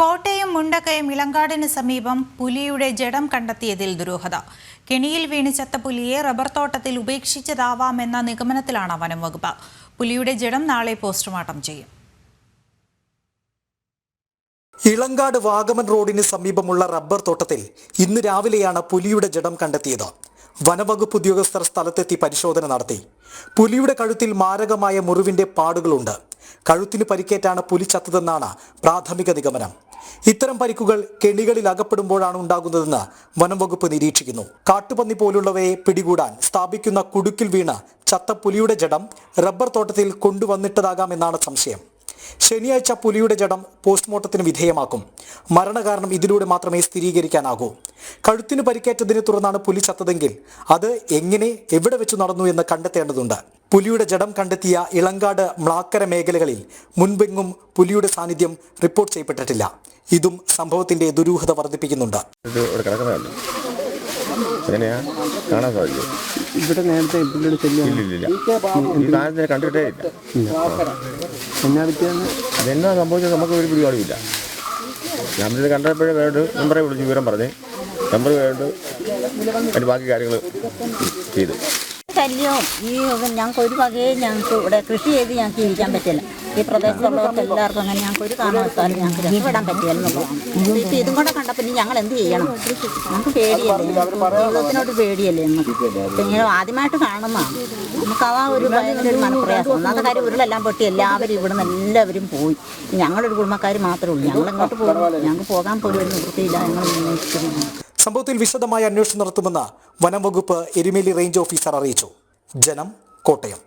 കോട്ടയം മുണ്ടക്കയം ഇളങ്കാടിന് സമീപം പുലിയുടെ ജഡം കണ്ടെത്തിയതിൽ ദുരൂഹത. കെണിയിൽ വീണ് ചത്ത പുലിയെ റബ്ബർ തോട്ടത്തിൽ ഉപേക്ഷിച്ചതാവാമെന്ന നിഗമനത്തിലാണ് വനംവകുപ്പ് പുലിയുടെ ജഡം നാളെ പോസ്റ്റ്മോർട്ടം ചെയ്യും. ഇളങ്കാട് വാഗമൺ റോഡിന് സമീപമുള്ള റബ്ബർ തോട്ടത്തിൽ ഇന്ന് രാവിലെയാണ് പുലിയുടെ ജഡം കണ്ടെത്തിയത്. വനംവകുപ്പ് ഉദ്യോഗസ്ഥർ സ്ഥലത്തെത്തി പരിശോധന നടത്തി. പുലിയുടെ കഴുത്തിൽ മാരകമായ മുറിവിന്റെ പാടുകളുണ്ട്. കഴുത്തിന് പരിക്കേറ്റാണ് പുലി ചത്തതെന്നാണ് പ്രാഥമിക നിഗമനം. ഇത്തരം പരിക്കുകൾ കെണികളിൽ അകപ്പെടുമ്പോഴാണ് ഉണ്ടാകുന്നതെന്ന് വനംവകുപ്പ് നിരീക്ഷിക്കുന്നു. കാട്ടുപന്നി പോലുള്ളവയെ പിടികൂടാൻ സ്ഥാപിക്കുന്ന കുടുക്കിൽ വീണ ചത്ത പുലിയുടെ ജഡം റബ്ബർ തോട്ടത്തിൽ കൊണ്ടുവന്നിട്ടതാകാമെന്നാണ് സംശയം. ശനിയാഴ്ച പുലിയുടെ ജഡം പോസ്റ്റ്മോർട്ടത്തിന് വിധേയമാക്കും. മരണകാരണം ഇതിലൂടെ മാത്രമേ സ്ഥിരീകരിക്കാനാകൂ. കഴുത്തിന് പരിക്കേറ്റതിനെ തുടർന്നാണ് പുലി ചത്തതെങ്കിൽ അത് എങ്ങനെ എവിടെ വെച്ച് നടന്നു എന്ന് കണ്ടെത്തേണ്ടതുണ്ട്. പുലിയുടെ ജഡം കണ്ടെത്തിയ ഇളങ്കാട് മ്ലാക്കര മേഖലകളിൽ മുൻപെങ്ങും പുലിയുടെ സാന്നിധ്യം റിപ്പോർട്ട് ചെയ്യപ്പെട്ടിട്ടില്ല. ഇതും സംഭവത്തിന്റെ ദുരൂഹത വർദ്ധിപ്പിക്കുന്നുണ്ട്. എങ്ങനെയാ? കാണാൻ സാധിക്കും ഇവിടെ നേരത്തെ കണ്ടിട്ടേ ഇല്ല. എന്നാ അതെന്നാ സംഭവിച്ചത്? നമുക്ക് ഒരു പിടിപാടുമില്ല നമ്മളിത് കണ്ടപ്പോഴേ വേണ്ട നമ്പറെ വിളിച്ച് വിവരം പറഞ്ഞ് നമ്പർ വേണ്ട. അതിന് ബാക്കി കാര്യങ്ങൾ ചെയ്തു. ശല്യവും ഈ ഞങ്ങൾക്ക് ഒരു വകയും ഞങ്ങൾക്ക് ഇവിടെ കൃഷി ചെയ്ത് ഞങ്ങൾക്ക് ജീവിക്കാൻ പറ്റില്ല. ഈ പ്രദേശത്തുള്ളവർക്ക് എല്ലാവർക്കും അങ്ങനെ ഞങ്ങൾക്ക് ഒരു കാരണവശാലും ഞങ്ങൾക്ക് രക്ഷപ്പെടാൻ പറ്റിയല്ലോ ഇപ്പം ഇതും കൂടെ കണ്ടപ്പോൾ ഇനി ഞങ്ങൾ എന്ത് ചെയ്യണം? നമുക്ക് പേടിയല്ലേ? ജീവിതത്തിനോട് പേടിയല്ലേ നമുക്ക് ഇങ്ങനെ ആദ്യമായിട്ട് കാണുന്നതാണ് നമുക്ക് ആ ഒരു ഭയങ്കര മനപ്രയാസം. ഒന്നാമത്തെ കാര്യം ഉരുളെല്ലാം പൊട്ടി എല്ലാവരും ഇവിടെ നിന്ന് എല്ലാവരും പോയി. ഞങ്ങളൊരു കുടുംബക്കാർ മാത്രമേ ഉള്ളൂ. ഞങ്ങൾ എങ്ങോട്ട് പോകും ഞങ്ങൾക്ക് പോകാൻ പോലും ഒരു നിവൃത്തിയില്ല ഞങ്ങൾ സംഭവത്തിൽ വിശദമായ അന്വേഷണം നടത്തുമെന്ന് വനം വകുപ്പ് എരുമേലി റേഞ്ച് ഓഫീസർ അറിയിച്ചു. ജനം കോട്ടയം.